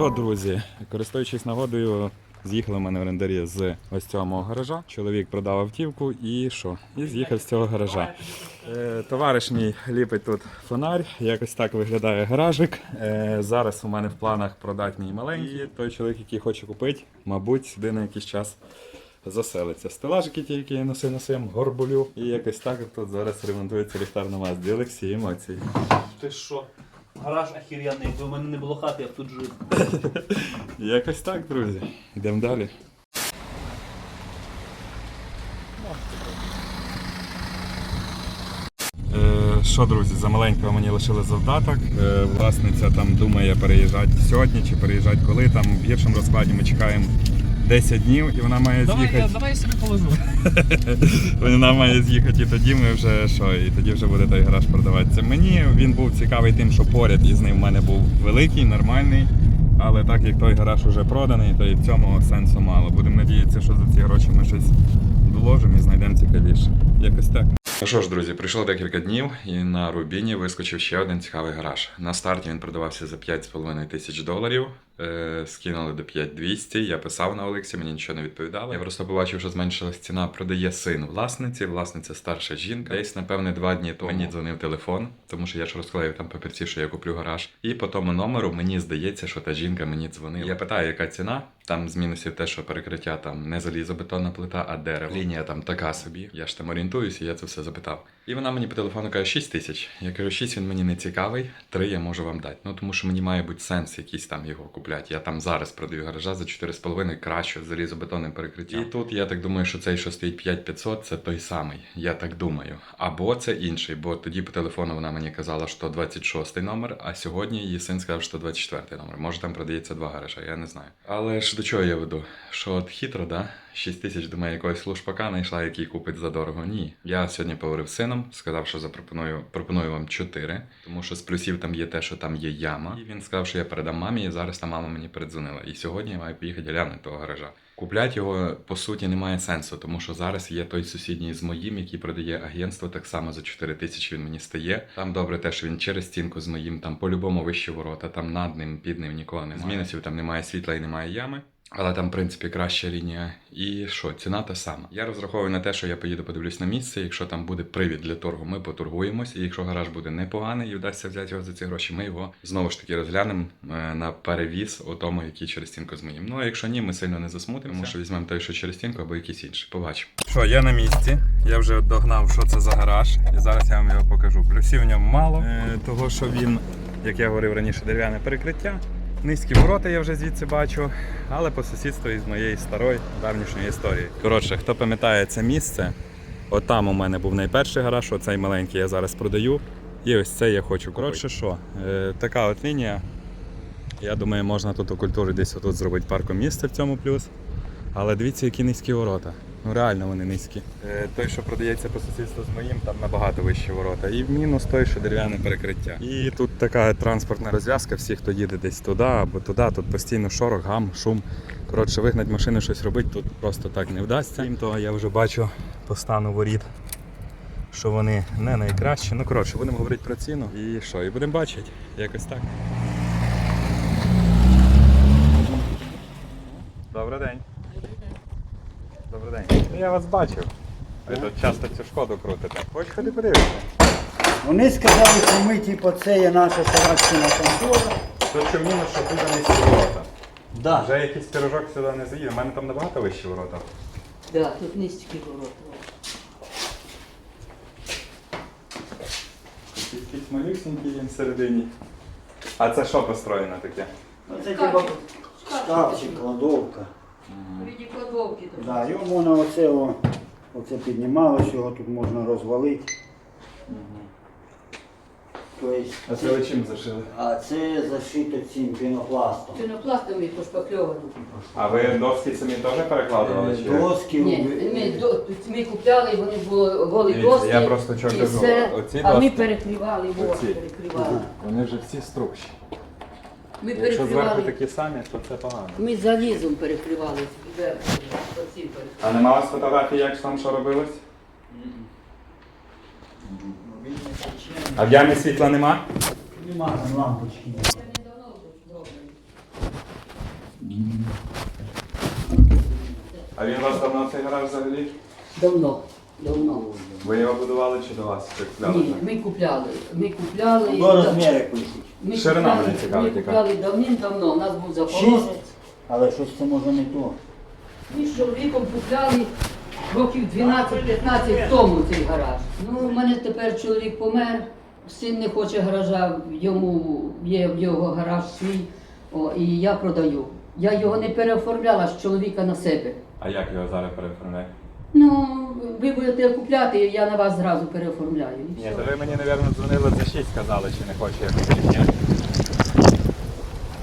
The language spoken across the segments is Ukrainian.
Що, друзі, користуючись нагодою, з'їхали в мене в орендарі з ось цього мого гаража. Чоловік продав автівку і що? І з'їхав з цього гаража. Е, товариш мій ліпить тут фонарь, якось так виглядає гаражик. Е, зараз у мене в планах продати мій маленький. Той чоловік, який хоче купити, мабуть, сюди на якийсь час заселиться. Стелажики ті, які я носив носим, горбулю. І якось так тут зараз ремонтується ліхтар на Мазді. Олексій, емоції. Ти що? Гараж охеренний, якби у мене не було хати, я б тут жив. Якось так, друзі. Йдемо далі. Е, Що, друзі, за маленького мені лишили завдаток. Е, Власниця там думає переїжджати сьогодні чи переїжджати коли. Там в гіршому розкладі ми чекаємо 10 днів і вона має Давай, з'їхати. я, давай я собі положу. Вона має з'їхати і тоді ми вже що, і тоді вже буде той гараж продаватися. Мені він був цікавий тим, що поряд із ним в мене був великий, нормальний. Але так як той гараж уже проданий, то і в цьому сенсу мало. Будемо надіятися, що за ці гроші ми щось доложимо і знайдемо цікавіше. Якось так. Ну що ж, друзі, пройшло декілька днів, і на Рубіні вискочив ще один цікавий гараж. На старті він продавався за 5,5 тисяч доларів. Е, скинули до 5200. Я писав на Олексі, мені нічого не відповідало. Я просто побачив, що зменшилась ціна. Продає син власниці. Власниця старша жінка. Десь, напевне, два дні тому мені дзвонив телефон, тому що я ж розклеїв там папірці, що я куплю гараж. І по тому номеру мені здається, що та жінка мені дзвонила. Я питаю, яка ціна. Там з мінусів те, що перекриття там не залізобетонна плита, а дерево. Лінія там така собі. Я ж там орієнтуюся, я це все запитав. І вона мені по телефону каже 6 тисяч. Я кажу, 6 він мені не цікавий, 3 я можу вам дати. Ну тому що мені має бути сенс якийсь там його купляти. Я там зараз продаю гаража за 4,5 краще з залізобетонним перекриттям. І тут я так думаю, що цей, що стоїть 5500, це той самий. Я так думаю. Або це інший, бо тоді по телефону вона мені казала, що 26 номер, а сьогодні її син сказав, що 24 номер. Може там продається два гаража, я не знаю. Але ж до чого я веду? Що от хитро, да? 6 тисяч думаю, якогось лушпака знайшла, який купить за дорого. Ні. Я сьогодні поговорив з сином, сказав, що запропоную пропоную вам 4, тому що з плюсів там є те, що там є яма. І він сказав, що я передам мамі, і зараз та мама мені передзвонила. І сьогодні я маю поїхати глянути того гаража. Купляти його по суті немає сенсу, тому що зараз є той сусідній з моїм, який продає агентство так само за 4 тисячі він мені стає. Там добре те, що він через стінку з моїм, там по-любому вищі ворота, там над ним, під ним ніколи немає. З мінусів там немає світла і немає ями. Але там, в принципі, краща лінія. І що, ціна та сама. Я розраховую на те, що я поїду подивлюсь на місце. Якщо там буде привід для торгу, ми поторгуємось. І якщо гараж буде непоганий і вдасться взяти його за ці гроші, ми його знову ж таки розглянемо е, на перевіз у тому, який через стінку з моїм. Ну а якщо ні, ми сильно не засмутимо, тому що візьмемо той, що через стінку, або якийсь інший. Побачимо. Що, я на місці. Я вже догнав, що це за гараж, і зараз я вам його покажу. Плюсів в ньому мало, е, того що він, як я говорив раніше, дерев'яне перекриття. Низькі ворота я вже звідси бачу, але по сусідству із моєї старої давнішньої історії. Коротше, хто пам'ятає це місце, отам у мене був найперший гараж, оцей маленький я зараз продаю. І ось це я хочу. Коротше, що, е, така от лінія. Я думаю, можна тут у культурі десь отут зробити парком місце в цьому плюс. Але дивіться, які низькі ворота. Ну реально вони низькі. Е, той, що продається по сусідству з моїм, там набагато вищі ворота. І в мінус той, що дерев'яне перекриття. І тут така транспортна розв'язка, всі, хто їде десь туди або туди, тут постійно шорох, гам, шум. Коротше, вигнати машину щось робити тут просто так не вдасться. Крім того, я вже бачу по стану воріт, що вони не найкращі. Ну коротше, будемо говорити про ціну. І що? І будемо бачити. Якось так. Добрий день. Добрий день. Я вас бачив. Ви тут часто цю шкоду крутите. Хоч ходи подивитися. Вони сказали, що ми, типу, це є наша салатська контора. То що мінус, що тут низькі ворота. Да. Вже якийсь пирожок сюди не заїде. У мене там набагато вищі ворота. Да, тут низькі ворота. Якісь малюсенькі є всередині. А це що построєно таке? Це типу шкафчик, кладовка. В виді кладовки. Да, його можна оце, о, оце піднімалось, його тут можна розвалити. Тобто, А це ви чим зашили? а це зашито цим пінопластом. Пінопластом і пошпакльовано. А ви доски самі теж перекладували? чи як? Доски, Ні, ми, до- ми купляли, вони були голі Дивіться, доски. я просто і кажу, все, оці а ми доски- перекривали, оці. перекривали. Вони вже всі струщі. Ми Якщо зверху перекривали. такі самі, то це погано. Ми залізом перекривали зверху. оці перекривали. А нема у вас фотографії, як там що робилось? А в ямі світла нема? Нема там лампочки. А він у вас давно цей гараж взагалі? Давно, давно. Ви його будували чи до вас? Чи Ні, ми купляли. Ми купляли. До розміри пишуть. Ми Ширина купляли- мене цікавить, Ми яка. купляли давним-давно. У нас був Шість. запорожець. Але щось це може не то. Ми з чоловіком купляли років 12-15 тому цей гараж. Ну, у мене тепер чоловік помер, син не хоче гаража, йому є в його гараж свій, о, і я продаю. Я його не переоформляла з чоловіка на себе. А як його зараз переоформляти? Ну, ви будете купляти, я на вас зразу переоформляю. і Ні, все. то ви мені, мабуть, дзвонили за 6, сказали, чи не хоче я купити.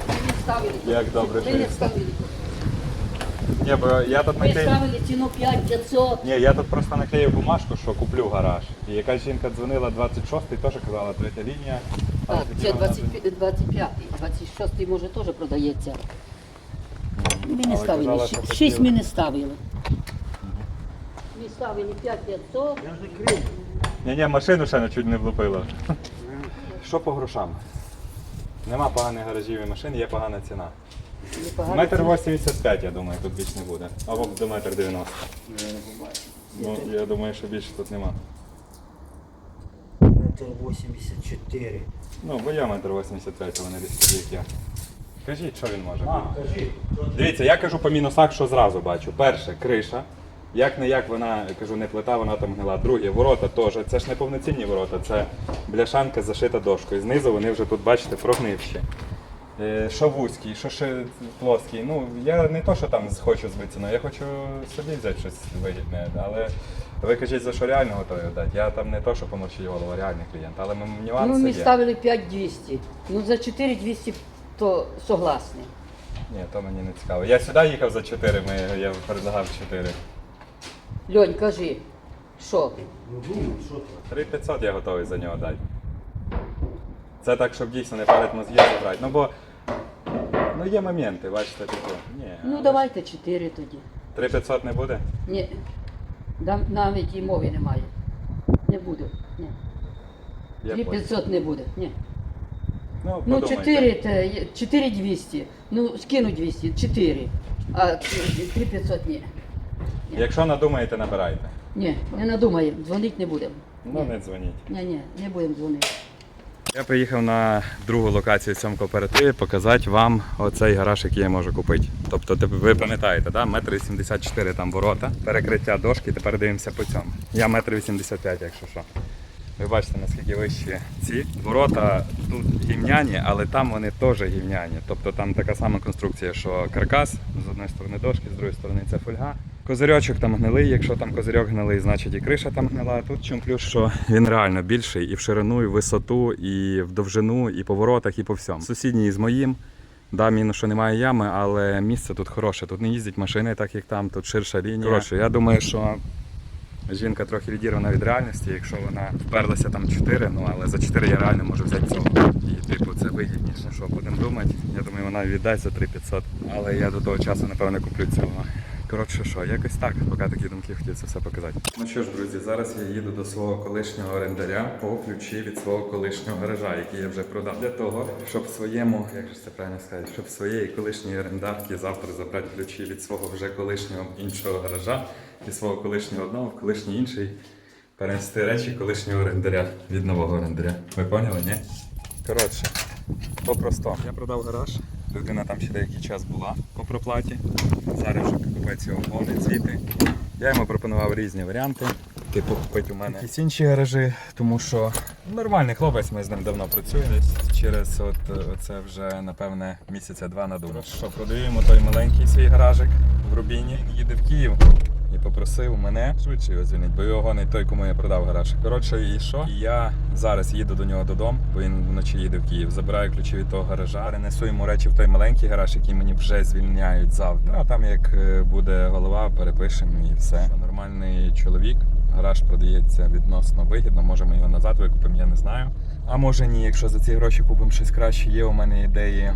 Ви не ставили. Як добре, Ви що не ставили. Ні, бо я тут Ви наклеїв. ставили ціну 5500. Ні, я тут просто наклеїв бумажку, що куплю гараж. І якась жінка дзвонила 26-й, теж казала, третя лінія. Але Так, це вона- 25, 25, 26 може теж продається. Ми не Але ставили, казала, що шість хотіли. ми не ставили. Ми ставили 5500. Ні, ні, машину ще не чуть не влупило. Що по грошам? Нема поганих гаражів і машин, є погана ціна. Непогано. Метр 85, я думаю, тут більш не буде. Або до метр 90. Ну, я думаю, що більше тут нема. Метр 84. Ну, бо я метр 85, а вони десь такі, як я. Кажіть, що він може А, бути. кажи. Дивіться, я кажу по мінусах, що зразу бачу. Перше, криша. Як не як вона, кажу, не плита, вона там гнила. Друге, ворота теж. Це ж не повноцінні ворота, це бляшанка зашита дошкою. Знизу вони вже тут, бачите, прогнивші. Е, Що вузький, що ще плоский. Ну, я не то, що там хочу збитися, але я хочу собі взяти щось вигідне. Але ви кажіть, за що реально готові дати. Я там не то, що помочить голову, реальний клієнт. Але м- Ну, ми є. ставили 5200. Ну, за 4200 то согласні. Ні, то мені не цікаво. Я сюди їхав за 4, ми, я предлагав 4. Льонь, кажи, що? Ну думай, що ти? 3500 я готовий за нього дати. Це так, щоб дійсно не парить мозги забрати. Ну бо ну є моменти, бачите, типу. Ні. Ну, давайте 4 тоді. 3500 не буде? Ні, Да- навіть і мови немає. Не буде. Ні. Я понял. 3500 не буде. Ні. Ну, Ну, подумайте. 4, те, є- 4200. Ну, скину 200, 4. А 3500 ні. Якщо надумаєте, набирайте. Ні, не надумаємо, дзвонити не будемо. Ну не дзвоніть. Ні, ні, не будемо дзвонити. Я приїхав на другу локацію в цьому кооперативі показати вам оцей гараж, який я можу купити. Тобто ви пам'ятаєте, да? метр 84 там ворота, перекриття дошки, тепер дивимося по цьому. Я метр 85, якщо що. Ви бачите, наскільки вищі ці ворота тут гімняні, але там вони теж гімняні. Тобто там така сама конструкція, що каркас, з одної сторони дошки, з другої сторони це фольга. Козирьочок там гнилий, якщо там козирьок гнилий, значить і криша там гнила. Тут чим плюс, що він реально більший і в ширину, і в висоту, і в довжину, і по воротах, і по всьому. Сусідній з моїм. Да, мінус, що немає ями, але місце тут хороше. Тут не їздять машини, так як там, тут ширша лінія. Коротше, я думаю, що жінка трохи відірвана від реальності, якщо вона вперлася там 4, ну але за 4 я реально можу взяти цього. І типу це вигідніше. Що, будемо думати. Я думаю, вона віддасть за 3500, але я до того часу напевно куплю цього. Коротше, що, якось так, поки такі думки хотів це все показати. Ну що ж, друзі, зараз я їду до свого колишнього орендаря по ключі від свого колишнього гаража, який я вже продав. Для того, щоб своєму, як же це правильно сказати, щоб своєї колишньої орендарки завтра забрати ключі від свого вже колишнього іншого гаража і свого колишнього одного в колишній інший. Перенести речі колишнього орендаря від нового орендаря. Ви поняли, ні? Коротше, по-простому. Я продав гараж. Людина там ще деякий час була по проплаті. Зараз вже купець його гонить цвіти. Я йому пропонував різні варіанти. Типу купити у мене якісь інші гаражі, тому що нормальний хлопець, ми з ним давно працюємо. Через от це вже напевне місяця два надумав. Що продаємо той маленький свій гаражик в Рубіні. Їде в Київ і попросив мене швидше його звільнити, бо його гонить той, кому я продав гараж. Коротше, і що? І я зараз їду до нього додому, бо він вночі їде в Київ. Забираю ключі від того гаража, перенесу йому речі в той маленький гараж, який мені вже звільняють завтра. Ну а там як е, буде голова, перепишемо і все. Нормальний чоловік. Гараж продається відносно вигідно. Може ми його назад викупимо, я не знаю. А може ні, якщо за ці гроші купимо щось краще, є у мене ідеї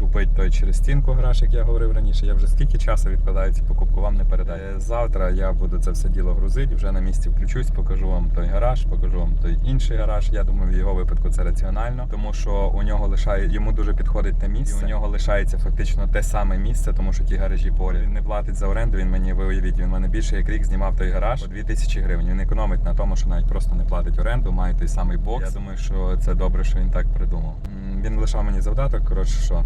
купити той через стінку гараж, як я говорив раніше. Я вже скільки часу відкладаю цю покупку, вам не передаю. Завтра я буду це все діло грузити, вже на місці включусь, покажу вам той гараж, покажу вам той інший гараж. Я думаю, в його випадку це раціонально, тому що у нього лишає йому дуже підходить те місце. І у нього лишається фактично те саме місце, тому що ті гаражі поряд. Він не платить за оренду. Він мені ви уявіть, він мене більше як рік знімав той гараж по 2000 гривень. Він економить на тому, що навіть просто не платить оренду, має той самий бокс. Я думаю, що це добре, що він так придумав. Він лишав мені завдаток. Коротше, що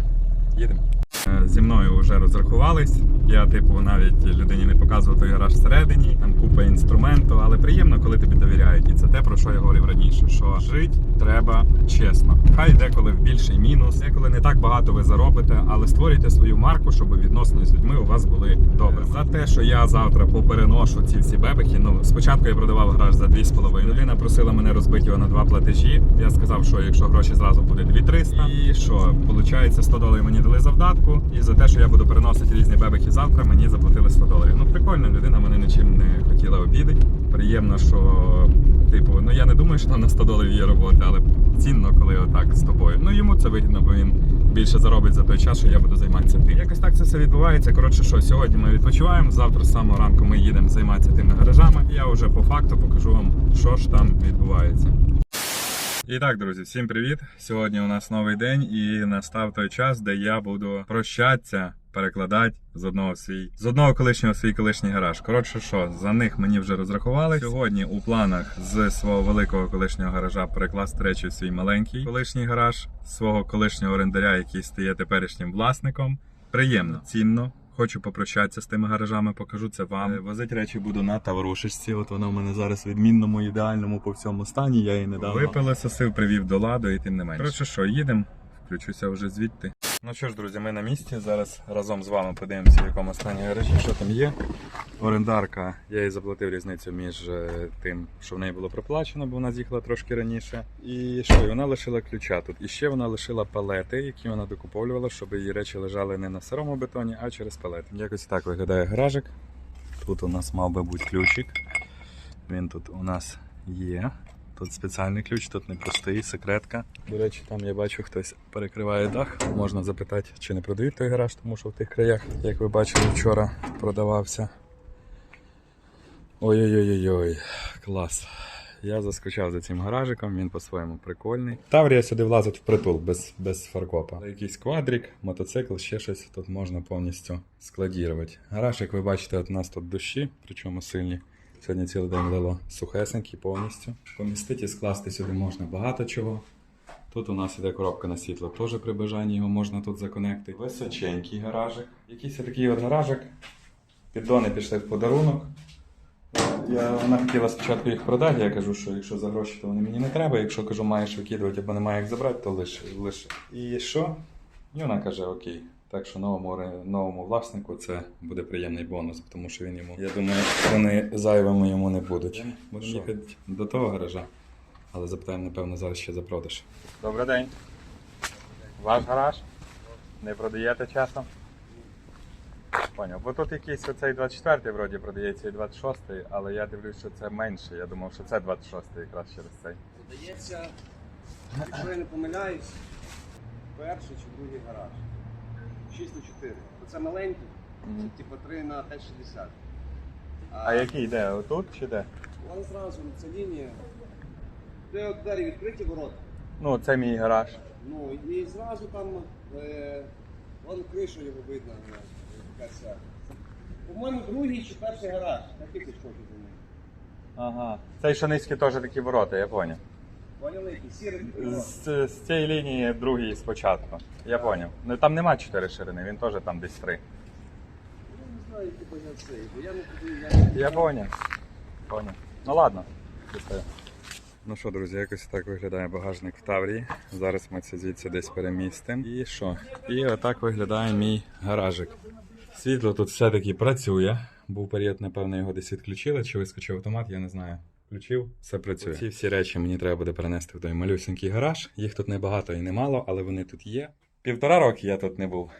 їдемо. Е, Зі мною вже розрахувались. Я, типу, навіть людині не показував той гараж всередині, там купа інструменту, але приємно, коли тобі довіряють. І це те, про що я говорив раніше: що жити треба чесно. Хай деколи в більший мінус, деколи не так багато ви заробите, але створюйте свою марку, щоб відносини з людьми у вас були добре. За те, що я завтра попереношу ці всі бебехи. Ну спочатку я продавав гараж за 2,5. Людина просила мене розбити його на два платежі. Я сказав, що якщо гроші зразу буде 2300. І що, виходить, 100 доларів мені дали завдатку. І за те, що я буду переносити різні бебехи завтра, мені заплатили 100 доларів. Ну прикольно, людина мене нічим не хотіла обідати. Приємно, що типу, ну я не думаю, що там на 100 доларів є робота, але цінно, коли отак з тобою. Ну йому це вигідно, бо він більше заробить за той час, що я буду займатися тим. Якось так це все відбувається. Коротше, що сьогодні ми відпочиваємо. Завтра з самого ранку ми їдемо займатися тими гаражами. І я вже по факту покажу вам, що ж там відбувається. І так, друзі, всім привіт! Сьогодні у нас новий день, і настав той час, де я буду прощатися, перекладати з одного свій з одного колишнього свій колишній гараж. Коротше, що за них мені вже розрахували. Сьогодні у планах з свого великого колишнього гаража перекласти речі в свій маленький колишній гараж, свого колишнього орендаря, який стає теперішнім власником. Приємно, цінно. Хочу попрощатися з тими гаражами, покажу це вам. Е, Возити речі буду на Таврушечці. От вона в мене зараз в відмінному, ідеальному по всьому стані. Я її недавно випилососив, привів до ладу і тим не менше. Коротше, що, їдемо, включуся вже звідти. Ну що ж, друзі, ми на місці. Зараз разом з вами подивимося, в якому стані гаражі, що там є. Орендарка, я їй заплатив різницю між е, тим, що в неї було проплачено, бо вона з'їхала трошки раніше. І що, і вона лишила ключа тут. І ще вона лишила палети, які вона докуповувала, щоб її речі лежали не на сирому бетоні, а через палети. Якось так виглядає гаражик. Тут у нас мав би бути ключик. Він тут у нас є. Тут спеціальний ключ, тут не простий, секретка. До речі, там я бачу, хтось перекриває дах. Можна запитати, чи не продають той гараж, тому що в тих краях, як ви бачили, вчора продавався. Ой-ой-ой-ой, клас. Я заскучав за цим гаражиком, він по-своєму прикольний. Таврія сюди влазить в притул без, без фаркопа. Якийсь квадрик, мотоцикл, ще щось тут можна повністю складірувати. Гараж, як ви бачите, от у нас тут дощі, причому сильні. Сьогодні цілий день лило сухесенький повністю. Помістити і скласти сюди можна багато чого. Тут у нас іде коробка на світло, теж при бажанні його можна тут законекти. Височенький гаражик. Якийсь такий от гаражик. Піддони пішли в подарунок. Я, вона хотіла спочатку їх продати, я кажу, що якщо за гроші, то вони мені не треба. Якщо кажу, маєш викидувати або немає як забрати, то лише. лише. І що? І вона каже, окей. Так що новому, новому власнику це буде приємний бонус, тому що він йому. Я думаю, вони зайвими йому не будуть. Будемо їхати до того гаража, але запитаємо, напевно, зараз ще за продаж. Добрий день. Ваш гараж? Не продаєте часом? Поняв. Бо тут якийсь оцей 24-й вроді продається і 26-й, але я дивлюсь, що це менше. Я думав, що це 26-й якраз через цей. Здається, якщо я не помиляюсь, перший чи другий гараж. 6 на 4. Оце маленький, це типу 3 на 5,60. А який де? Отут чи де? Вона зразу ця лінія. Де от двері відкриті ворота. Ну, це мій гараж. Ну і зразу там е, вон кришу його видно. е, ця. По-моєму, другий чи перший гараж. На тисяч хочу за ним. Ага. Цей низькі теж такі ворота, я поняв. З, з цієї лінії другий спочатку. Я поняв. Ну там нема 4 ширини, він теж там десь 3. Я не знаю, типу бо я не туди, я Я поняв. Поняв. Ну ладно. Ну що, друзі, якось так виглядає багажник в Таврії. Зараз ми це звідси десь перемістимо. І що? І отак виглядає мій гаражик. Світло тут все-таки працює. Був період, напевно, його десь відключили, чи вискочив автомат, я не знаю. Включив, все працює. Ці всі речі мені треба буде перенести в той малюсенький гараж. Їх тут небагато і немало, але вони тут є. Півтора роки я тут не був.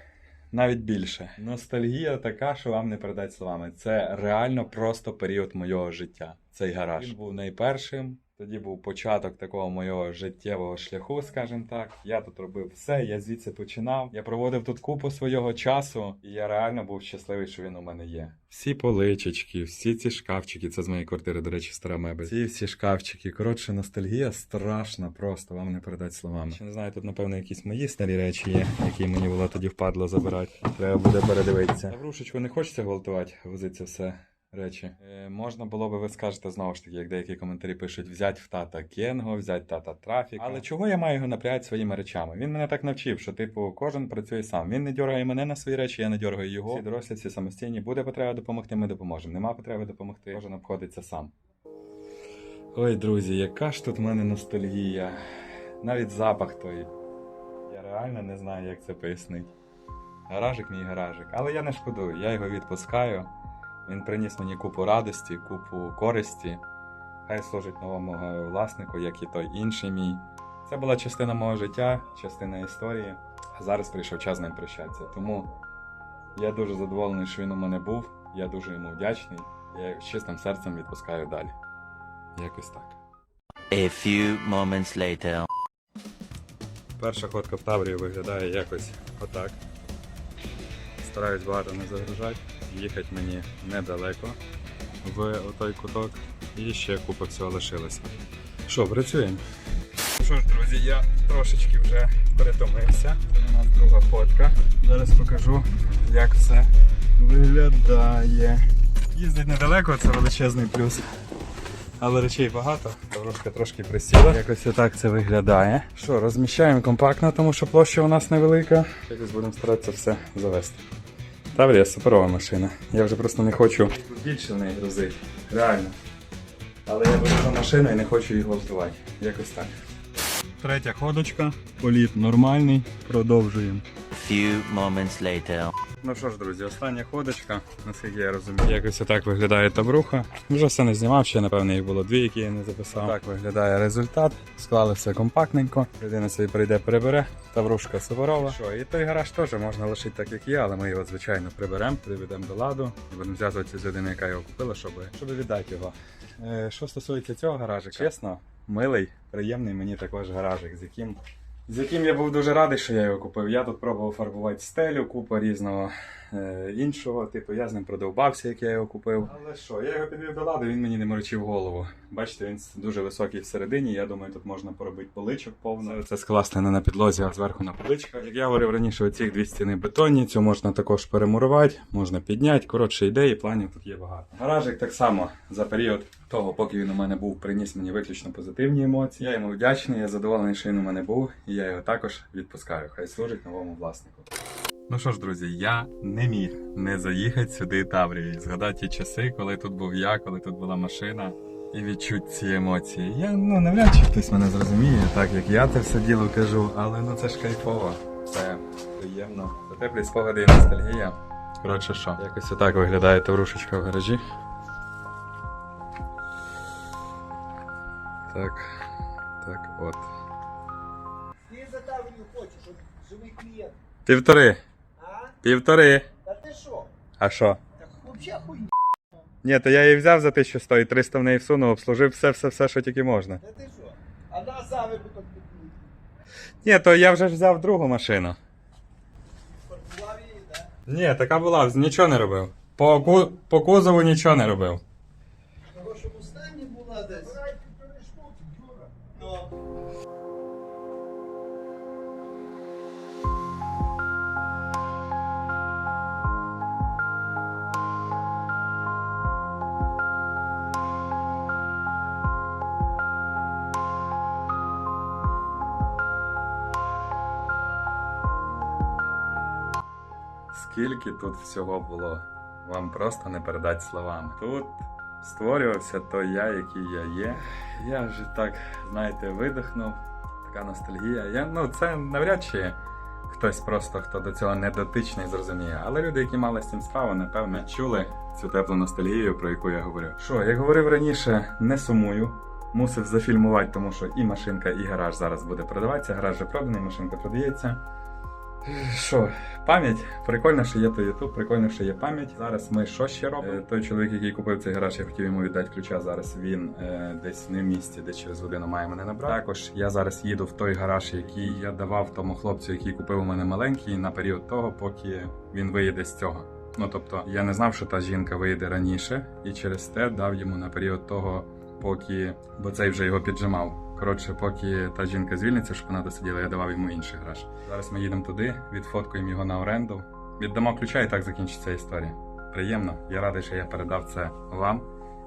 Навіть більше. Ностальгія така, що вам не передати словами. Це реально просто період моєго життя. Цей гараж. Він був найпершим. Тоді був початок такого моєго життєвого шляху, скажімо так. Я тут робив все, я звідси починав. Я проводив тут купу свого часу, і я реально був щасливий, що він у мене є. Всі поличечки, всі ці шкафчики, це з моєї квартири, до речі, стара мебель. Ці всі шкафчики. Коротше, ностальгія страшна, просто вам не передати словами. Ще не знаю, тут, напевно, якісь мої старі речі є, які мені було тоді впадло забирати. Треба буде передивитися. Таврушечку не хочеться гвалтувати, возиться все. Речі. Е, можна було би, ви скажете знову ж таки, як деякі коментарі пишуть, взять в тата Кенго, взять тата трафік. Але чого я маю його напрягати своїми речами? Він мене так навчив, що типу кожен працює сам. Він не дергає мене на свої речі, я не дергаю його. Всі дорослі, всі самостійні. Буде потреба допомогти, ми допоможемо. Нема потреби допомогти, кожен обходиться сам. Ой, друзі, яка ж тут в мене ностальгія. Навіть запах той. Я реально не знаю, як це пояснити. Гаражик мій гаражик. Але я не шкодую, я його відпускаю. Він приніс мені купу радості, купу користі. Хай служить новому власнику, як і той інший мій. Це була частина мого життя, частина історії. А зараз прийшов час з ним прощатися. Тому я дуже задоволений, що він у мене був. Я дуже йому вдячний. Я з чистим серцем відпускаю далі. Якось так. A few moments later. Перша ходка в Таврію виглядає якось отак. Стараюсь багато не загружати. Їхати мені недалеко в той куток. І ще купа всього лишилося. Що, працюємо? Ну що ж, друзі, я трошечки вже перетомився. Це у нас друга ходка. Зараз покажу, як все виглядає. Їздить недалеко, це величезний плюс. Але речей багато, трошки трошки присіла. Якось отак це виглядає. Що, розміщаємо компактно, тому що площа у нас невелика. Якось будемо старатися все завести. Таврія суперова машина. Я вже просто не хочу більше в неї грузити. Реально. Але я беру машину і не хочу її гвалтувати. Якось так. Третя ходочка. Політ нормальний. Продовжуємо. Few moments later. Ну що ж, друзі, остання ходочка, наскільки я розумію. Якось отак виглядає табруха. Вже все не знімав, ще напевно їх було дві, які я не записав. Так виглядає результат. Склали все компактненько. Людина собі прийде, прибере. Таврушка суворова. Що, і той гараж теж можна лишити так, як є, але ми його, звичайно, приберемо, приведемо до ладу і будемо зв'язуватися з людиною, яка його купила, щоб, щоб віддати його. Е, що стосується цього гаражика, чесно, милий, приємний мені також гаражик, з яким з яким я був дуже радий, що я його купив. Я тут пробував фарбувати стелю, купа різного іншого. Типу, я з ним продовбався, як я його купив. Але що, я його підвів до ладу, він мені не морочив голову. Бачите, він дуже високий всередині. Я думаю, тут можна поробити поличок повно. Це скласти не на підлозі, а зверху на поличках. Як я говорив раніше, оці дві стіни бетонні, цю можна також перемурувати, можна підняти. Коротше, ідеї, планів тут є багато. Гаражик так само за період того, поки він у мене був, приніс мені виключно позитивні емоції. Я йому вдячний, я задоволений, що він у мене був, і я його також відпускаю. Хай служить новому власнику. Ну що ж, друзі, я не міг не заїхати сюди Таврію і згадати ті часи, коли тут був я, коли тут була машина, і відчути ці емоції. Я ну навряд чи хтось мене зрозуміє, так як я це все діло кажу, але ну це ж кайфово. Це приємно. Це теплі спогади і ностальгія. Коротше, що, якось отак виглядає таврушечка в гаражі. Так, так, от. Ти за Таврію хочеш, щоб живий клієнт. Півтори. Півтори. Та ти що? А що? Так взагалі хуйня. Ні, то я її взяв за 1100 і 300 в неї всунув, обслужив все, все, все, що тільки можна. Та ти що? А на заробіток купуй. Ні, то я вже ж взяв другу машину. Паркував її, так? Ні, така була, нічого не робив. По, ку- по кузову нічого не робив. Скільки тут всього було, вам просто не передати словами. Тут створювався той я, який я є. Я вже так, знаєте, видихнув. Така ностальгія. Я, ну, це навряд чи хтось просто, хто до цього не дотичний, зрозуміє. Але люди, які мали з цим справу, напевно, чули цю теплу ностальгію, про яку я говорю. Що, як говорив раніше, не сумую. Мусив зафільмувати, тому що і машинка, і гараж зараз буде продаватися. Гараж вже проданий, машинка продається. Що, пам'ять? Прикольно, що є той Ютуб, прикольно, що є пам'ять. Зараз ми що ще робимо? Е, Той чоловік, який купив цей гараж, я хотів йому віддати ключа. Зараз він е, десь не в місті, де через годину має мене набрати. Також я зараз їду в той гараж, який я давав тому хлопцю, який купив у мене маленький, на період того, поки він виїде з цього. Ну тобто, я не знав, що та жінка вийде раніше, і через те дав йому на період того, поки, бо цей вже його піджимав. Коротше, поки та жінка звільниться, щоб вона досиділа, я давав йому інший гараж. Зараз ми їдемо туди, відфоткуємо його на оренду. Віддамо ключа і так закінчиться історія. Приємно. Я радий, що я передав це вам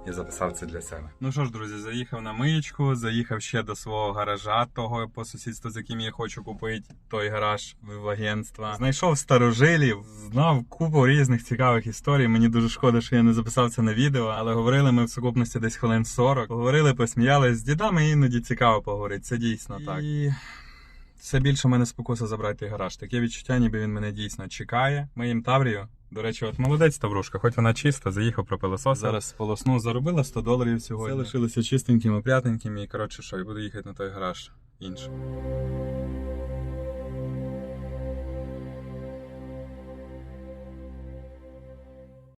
і записав це для себе. Ну що ж, друзі, заїхав на миєчку, заїхав ще до свого гаража, того по сусідству, з яким я хочу купити той гараж в агентства. Знайшов старожилів, знав купу різних цікавих історій. Мені дуже шкода, що я не записав це на відео, але говорили ми в сукупності десь хвилин 40. Говорили, посміялись. З дідами іноді цікаво поговорити. Це дійсно так. І все більше мене спокуса забрати гараж. Таке відчуття, ніби він мене дійсно чекає. Ми їм Таврію. До речі, от молодець Таврушка, хоч вона чиста, заїхав пропилосос. Зараз полосну заробила 100 доларів сьогодні. Все лишилося чистеньким, опрятненьким і коротше що, і буду їхати на той гараж інший.